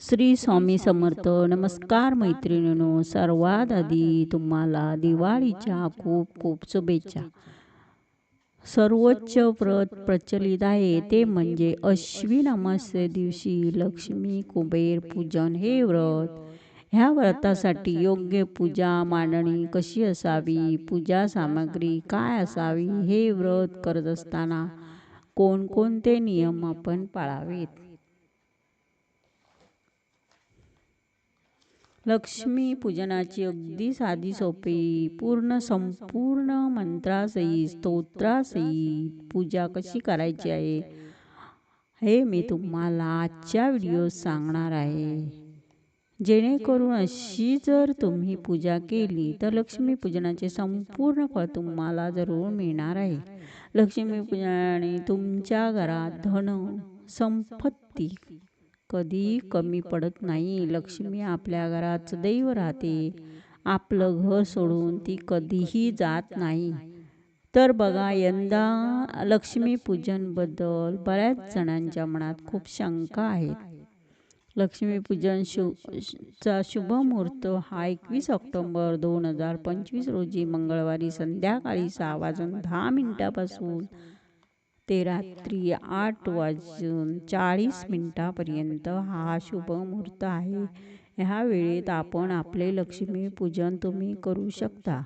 श्री स्वामी समर्थ नमस्कार मैत्रिणींनो. सर्वात आधी तुम्हाला दिवाळीच्या खूप खूप शुभेच्छा. सर्वोच्च व्रत प्रचलित आहे. ते म्हणजे अश्विन अमास्य दिवशी लक्ष्मी कुबेर पूजन हे व्रत. ह्या व्रतासाठी योग्य पूजा मांडणी कशी असावी? पूजा सामग्री काय असावी हे व्रत करत असताना कोणकोणते नियम आपण पाळावेत? लक्ष्मी पूजनाची अगदी साधी सोपी पूर्ण संपूर्ण मंत्रासहित स्तोत्रासहित पूजा कशी करायची आहे? हे मी तुम्हाला आजच्या व्हिडिओ सांगणार आहे. जेणेकरून अशी जर तुम्ही पूजा केली तर लक्ष्मी पूजनाचे संपूर्ण फळ तुम्हाला जरूर मिळणार आहे. लक्ष्मी पूजनाने तुमच्या घरात धन संपत्ती कधी कमी पडत नाही. लक्ष्मी आपल्या घरात सदैव राहते. आपलं घर सोडून ती कधीही जात नाही. तर बघा यंदा लक्ष्मीपूजनबद्दल बऱ्याच जणांच्या मनात खूप शंका आहेत. लक्ष्मीपूजन शु चा शुभ मुहूर्त हा एकवीस ऑक्टोंबर दोन हजार पंचवीस रोजी मंगळवारी संध्याकाळी सहा वाजून दहा मिनिटापासून ते रात्री आठ वाजून चाळीस मिनिटापर्यंत हा शुभ मुहूर्त आहे. ह्या वेळेत आपण आपले लक्ष्मीपूजन तुम्ही करू शकता.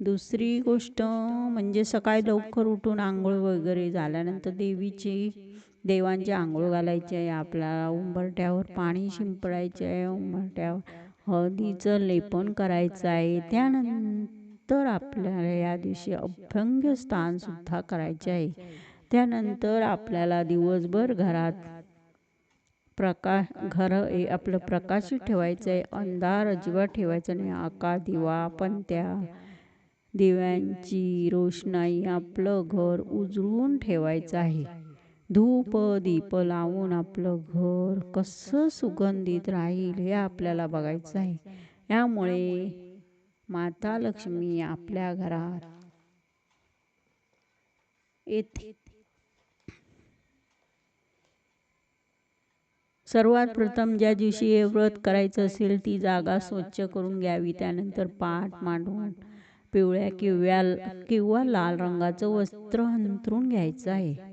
दुसरी गोष्ट म्हणजे सकाळी लवकर उठून आंघोळ वगैरे झाल्यानंतर देवीची देवांची आंघोळ घालायची आहे आपल्याला उंबरट्यावर पाणी शिंपडायचे आहे उंबरट्यावर हळदीचं लेपन करायचं आहे. त्यानंतर आपल्याला या दिवशी अभ्यंग स्थानसुद्धा करायचे आहे. त्यानंतर आपल्याला दिवसभर घरात प्रकाश घर आपलं प्रकाशित ठेवायचं आहे. अंधार अजिबात ठेवायचं नाही. आका दिवा त्या दिव्यांची रोषणाई आपलं घर उजळून ठेवायचं आहे. धूप दीप लावून आपलं घर कसं सुगंधित राहील हे आपल्याला बघायचं आहे. यामुळे माता लक्ष्मी आपल्या घरात येते. सर्वात प्रथम ज्या दिवशी हे व्रत करायचं असेल ती जागा स्वच्छ करून घ्यावी. त्यानंतर पाठ मांडून पिवळ्या किंवा किंवा लाल रंगाचं वस्त्र अंतरून घ्यायचं आहे.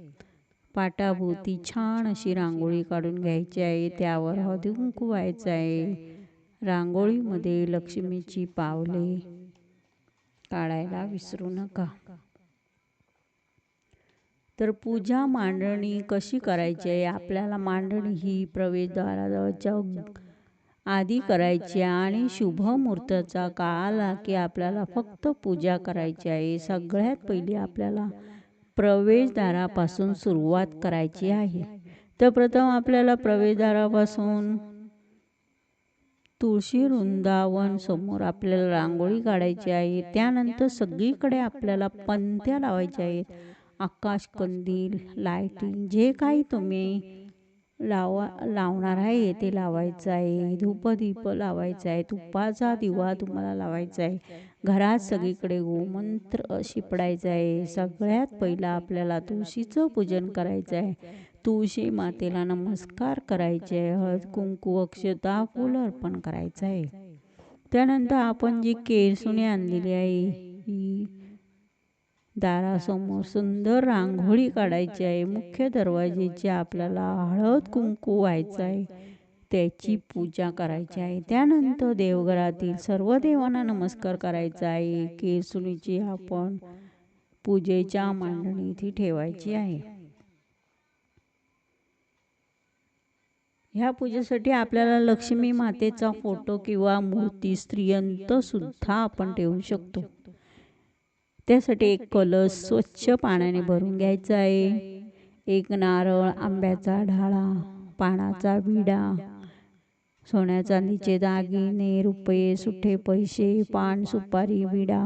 पाटाभोवती छान अशी रांगोळी काढून घ्यायची आहे. त्यावर हळदी कुंकू व्हायचं आहे. रांगोळीमध्ये लक्ष्मीची पावले. काढायला विसरू नका. तर पूजा मांडणी कशी करायची आहे? आपल्याला मांडणी ही प्रवेशद्वाराच्या आधी करायची आणि शुभ मुहूर्ताचा काळ आला की आपल्याला फक्त पूजा करायची आहे. सगळ्यात पहिली आपल्याला प्रवेशद्वारापासून सुरुवात करायची आहे. तर प्रथम आपल्याला प्रवेशद्वारापासून तुळशी वृंदावन समोर आपल्याला रांगोळी काढायची आहे. त्यानंतर सगळीकडे आपल्याला पंत्या लावायच्या आहेत. आकाश कंदील लायटिंग जे काही तुम्ही लावा लावणार आहे ते लावायचं आहे. धूपदीप लावायचं आहे. तुपाचा दिवा तुम्हाला लावायचा आहे. घरात सगळीकडे गोमंत्र शिपडायचं आहे. सगळ्यात पहिलं आपल्याला तुळशीचं पूजन करायचं आहे. तुळशी मातेला नमस्कार करायचे आहे. हळद कुंकू अक्षता फुल अर्पण करायचं आहे. त्यानंतर आपण जी केरसुणी आणलेली आहे ही दारासमोर सुंदर रांगोळी काढायची आहे. मुख्य दरवाजेची आपल्याला हळद कुंकू व्हायचं आहे. त्याची पूजा करायची आहे. त्यानंतर देवघरातील सर्व देवांना नमस्कार करायचा आहे. केसुनीची आपण पूजेच्या मांडणी ती ठेवायची आहे. ह्या पूजेसाठी आपल्याला लक्ष्मी मातेचा फोटो किंवा मूर्ती स्त्रियंत सुद्धा आपण ठेवू शकतो. त्यासाठी एक कलश स्वच्छ पाण्याने भरून घ्यायचा आहे. एक नारळ आंब्याचा ढाळा पानाचा विडा सोन्या चांदीचे दागिने रुपये सुठे पैसे पान सुपारी विडा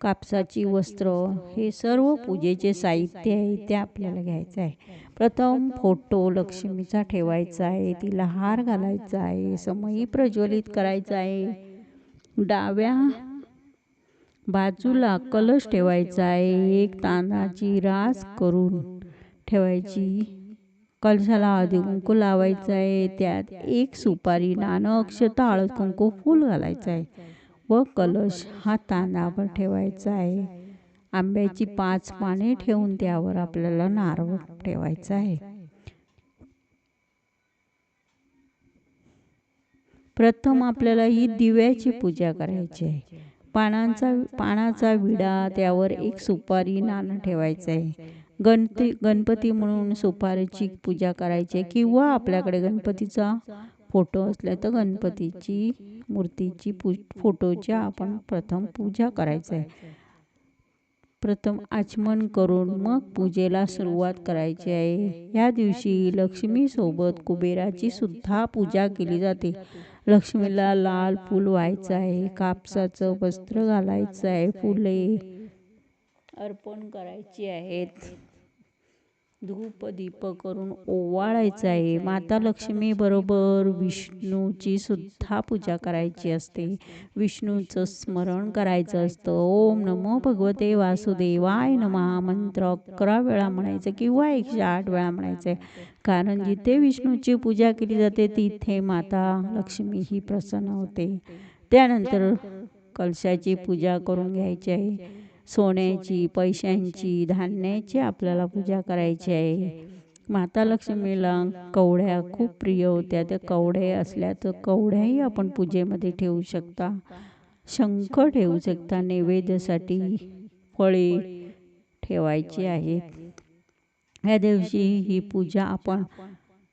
कापसाची वस्त्र हे सर्व पूजेचे साहित्य आहे ते आपल्याला घ्यायचं आहे. प्रथम फोटो लक्ष्मीचा ठेवायचा आहे तिला हार घालायचा आहे समयी प्रज्वलित करायचा आहे. डाव्या बाजूला कलश ठेवायचा आहे एक तांदळाची रास करून ठेवायची. कलशाला हळदी कुंकू लावायचं आहे त्यात एक सुपारी नाणं अक्षता हळद कुंकू फूल घालायचं आहे व कलश हा तांदावर ठेवायचा आहे आंब्याची पाच पाने ठेवून त्यावर आपल्याला नारळ ठेवायचा आहे प्रथम आपल्याला ही दिव्याची पूजा करायची आहे. पानांचा पानाचा विडा त्यावर एक सुपारी नाणं ठेवायचं आहे गणपती गणपती म्हणून सुपारीची पूजा करायची आहे किंवा आपल्याकडे गणपतीचा फोटो असला तर गणपतीची मूर्तीची पू फोटोची आपण प्रथम पूजा करायचं आहे प्रथम आचमन करून मग पूजेला सुरुवात करायची आहे. या दिवशी लक्ष्मीसोबत कुबेराची सुद्धा पूजा केली जाते. लक्ष्मीला लाल फूल व्हायचं आहे. कापसाचं वस्त्र घालायचं आहे. फुले अर्पण करायची आहेत. धूप दीप करून ओवाळायचं आहे. माता लक्ष्मी बरोबर विष्णूची सुद्धा पूजा करायची असते. विष्णूचं स्मरण करायचं असतं. ओम नमो भगवते वासुदेवाय नमा. मंत्र अकरा वेळा म्हणायचं किंवा एकशे आठ वेळा म्हणायचं. कारण जिथे विष्णूची पूजा केली जाते तिथे माता लक्ष्मी ही प्रसन्न होते. त्यानंतर कलशाची पूजा करून घ्यायची आहे. सोन्याची पैशांची धान्याची आपल्याला पूजा करायची आहे. माता लक्ष्मीला कवड्या खूप प्रिय होत्या. त्या कवड्या असल्या तर कवड्याही आपण पूजेमध्ये ठेवू शकता. शंख ठेवू शकता. नैवेद्यासाठी फळे ठेवायची आहेत. ह्या दिवशी ही पूजा आपण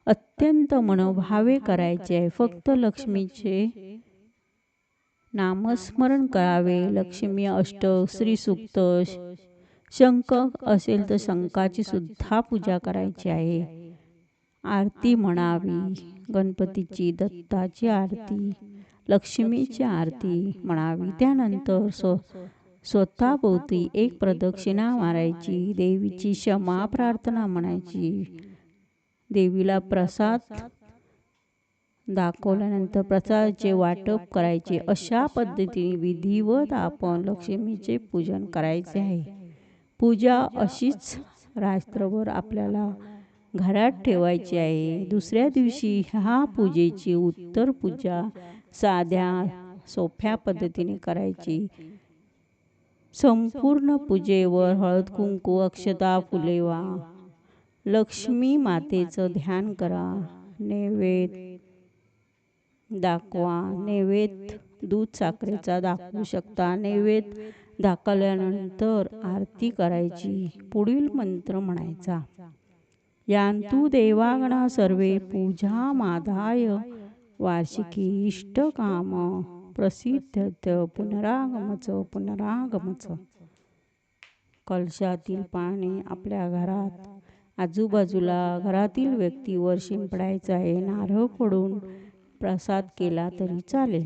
अत्यंत मनोभावे करायची आहे. फक्त लक्ष्मीचे नामस्मरण करावे. लक्ष्मी अष्टक श्री सुक्त शंख असेल तर शंकाची सुद्धा पूजा करायची आहे. आरती म्हणावी. गणपतीची दत्ताची आरती लक्ष्मीची आरती म्हणावी. त्यानंतर स्व स्वतःभोवती एक प्रदक्षिणा मारायची. देवीची क्षमा प्रार्थना म्हणायची. देवीला प्रसाद दाखवल्यानंतर प्रसादाचे वाटप करायचे. अशा पद्धतीने विधिवत आपण लक्ष्मीचे पूजन करायचे आहे. पूजा अशीच रात्रभर आपल्याला घरात ठेवायची आहे. दुसऱ्या दिवशी ह्या पूजेची उत्तर पूजा साध्या सोप्या पद्धतीने करायची. संपूर्ण पूजेवर हळद कुंकू अक्षता फुलेवा लक्ष्मी मातेचं ध्यान करा. नैवेद्य दाखवा. नैवेद्य दूध साखरेचा दाखवू शकता. नैवेद्य दाखवल्यानंतर आरती करायची. पुढील मंत्र म्हणायचा. यांतू देवागणा सर्वे पूजा माधाय. वार्षिकी इष्टकाम. प्रसिद्ध पुनरागमच पुनरागमच. कलशातील पाणी आपल्या घरात. आजूबाजूला घरातील व्यक्तीवर शिंपडायचं आहे. नारळ फोडून प्रसाद केला तरी चालेल.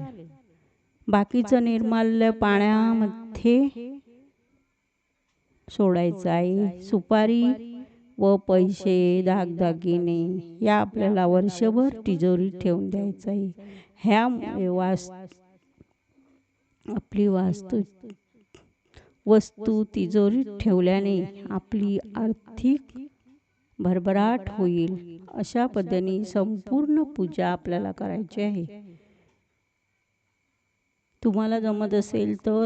बाकीचं निर्माल्य पाण्यामध्ये सोडायचं आहे. सुपारी व पैसे दागदागिने या आपल्याला वर्षभर तिजोरीत ठेवून द्यायचं आहे. ह्या वास आपली वास्तू वस्तू तिजोरीत ठेवल्याने आपली आर्थिक भरभराट होईल. अशा पद्धतीने संपूर्ण पूजा आपल्याला करायची आहे. तुम्हाला जमत असेल तर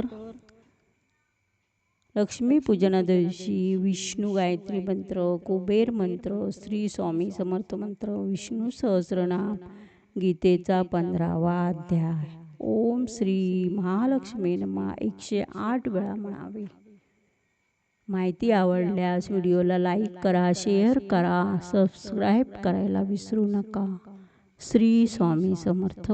लक्ष्मी पूजना दिवशी विष्णू गायत्री मंत्र कुबेर मंत्र श्री स्वामी समर्थ मंत्र विष्णू सहस्रनाम गीतेचा पंधरावा अध्याय. ओम श्री महालक्ष्मी नमा. एकशे आठ वेळा म्हणावे. माहिती आवडल्यास व्हिडिओला लाईक करा शेअर करा सबस्क्राईब करायला विसरू नका. श्री स्वामी समर्थ.